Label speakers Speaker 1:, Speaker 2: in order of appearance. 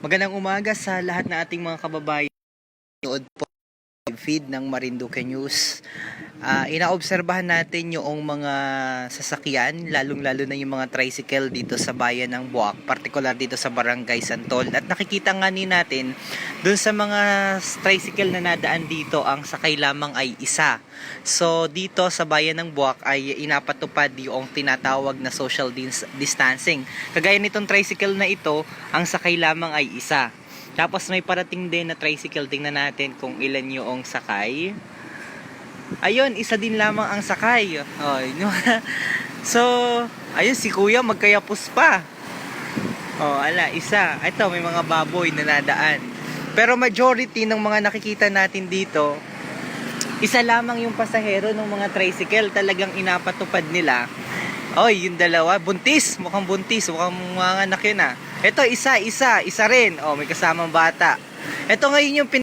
Speaker 1: Magandang umaga sa lahat na ating mga kababayan. Nood po feed ng Marinduque News. Ah, inaobserbahan natin yung mga sasakyan, lalong-lalo na yung mga tricycle dito sa bayan ng Buwak, partikular dito sa Barangay Santol. At nakikita nga ni natin, dun sa mga tricycle na nadaan dito, ang sakay lamang ay isa. So dito sa bayan ng Buwak ay inapatupad yung tinatawag na social dis- distancing. Kagaya nitong tricycle na ito, ang sakay lamang ay isa. Tapos may parating din na tricycle. Tingnan natin kung ilan yung sakay. Ayun, isa din lamang ang sakay. Oh, so, ayun si kuya magkayapos pa. Oh, ala, isa. Ito, may mga baboy na nadaan. Pero majority ng mga nakikita natin dito, isa lamang yung pasahero ng mga tricycle. Talagang inapatupad nila. Oy, yung dalawa, buntis. Mukhang buntis. Mukhang mga anak yun ah. Ito, isa, isa. Isa rin. Oh, may kasamang bata. Ito ngayon yung pin